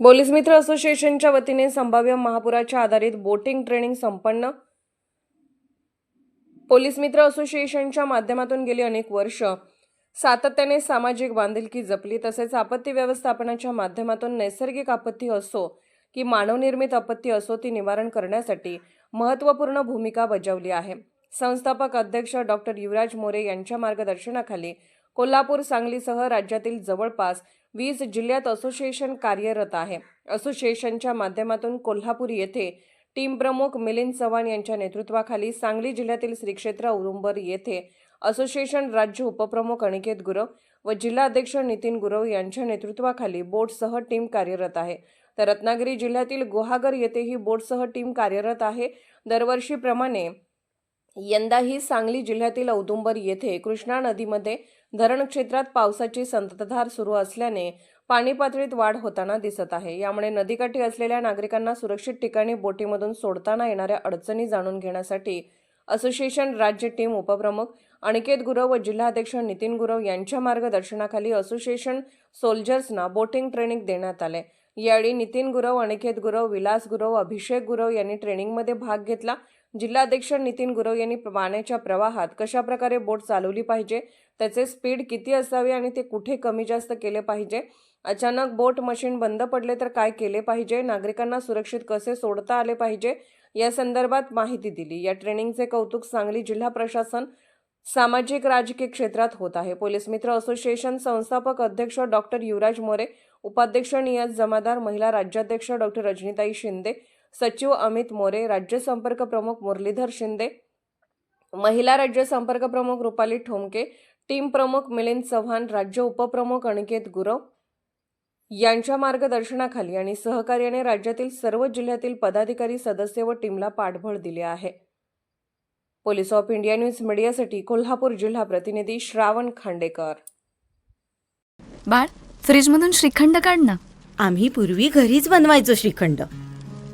Police मित्र असोसिएशनच्या वतीने संभाव्य महापुराच्या आधारित बोटिंग ट्रेनिंग संपन्न. पोलीस मित्र असोसिएशनच्या माध्यमातून गेली अनेक वर्ष सातत्याने सामाजिक बांधिलकी जपली तसेच आपत्ती व्यवस्थापनाच्या माध्यमातून नैसर्गिक आपत्ती असो की मानवनिर्मित आपत्ती असो ती निवारण करण्यासाठी महत्त्वपूर्ण भूमिका बजावली आहे. संस्थापक अध्यक्ष डॉक्टर युवराज मोरे यांच्या मार्गदर्शनाखाली कोल्हापूर सांगलीसह राज्यातील जवळपास वीस जिल्ह्यात असोसिएशन कार्यरत आहे. असोसिएशनच्या माध्यमातून कोल्हापूर येथे टीम प्रमुख मिलिंद चव्हाण यांच्या नेतृत्वाखाली सांगली जिल्ह्यातील श्रीक्षेत्र उरुंबर येथे असोसिएशन राज्य उपप्रमुख अनिकेत गुरव व जिल्हाध्यक्ष नितीन गुरव यांच्या नेतृत्वाखाली बोटसह टीम कार्यरत आहे. तर रत्नागिरी जिल्ह्यातील गुहागर येथेही बोटसह टीम कार्यरत आहे. दरवर्षीप्रमाणे यंदाही सांगली जिल्ह्यातील औदुंबर येथे कृष्णा नदीमध्ये धरण क्षेत्रात पावसाची संततधार सुरू असल्याने पाणी पातळीत वाढ होताना दिसत आहे. यामुळे नदीकाठी असलेल्या नागरिकांना सुरक्षित ठिकाणी बोटीमधून सोडताना येणाऱ्या अडचणी जाणून घेण्यासाठी असोसिएशन राज्य टीम उपप्रमुख अनिकेत गुरव व जिल्हाध्यक्ष नितीन गुरव यांच्या मार्गदर्शनाखाली असोसिएशन सोल्जर्सना बोटिंग ट्रेनिंग देण्यात आले. यावेळी नितीन गुरव अनिकेत गुरव विलास गुरव अभिषेक गुरव यांनी ट्रेनिंगमध्ये भाग घेतला. जिल्हाध्यक्ष नितीन गुरव यांनी पाण्याच्या प्रवाहात कशा प्रकारे बोट चालवली पाहिजे त्याचे स्पीड किती असावे आणि ते कुठे कमी जास्त केले पाहिजे अचानक बोट मशीन बंद पडले तर काय केले पाहिजे नागरिकांना सुरक्षित कसे सोडता आले पाहिजे या संदर्भात माहिती दिली. या ट्रेनिंगचे कौतुक सांगली जिल्हा प्रशासन सामाजिक राजकीय क्षेत्रात होत आहे. पोलीस मित्र असोसिएशन संस्थापक अध्यक्ष डॉक्टर युवराज मोरे उपाध्यक्ष नियाज जमादार महिला राज्याध्यक्ष डॉक्टर रजनीताई शिंदे सचिव अमित मोरे राज्य संपर्क प्रमुख मुरलीधर शिंदे महिला राज्य संपर्क प्रमुख रुपाली ठोमके टीम प्रमुख मिलिंद चव्हाण राज्य उपप्रमुख अनिकेत गुरव यांच्या मार्गदर्शनाखाली आणि सहकार्याने राज्यातील सर्व जिल्ह्यातील पदाधिकारी सदस्य व टीमला पाठबळ दिले आहे. पोलीस ऑफ इंडिया न्यूज मीडियासाठी कोल्हापूर जिल्हा प्रतिनिधी श्रावण खांडेकर. बाळ फ्रीजमधून श्रीखंड काढ ना. आम्ही पूर्वी घरीच बनवायचो श्रीखंड.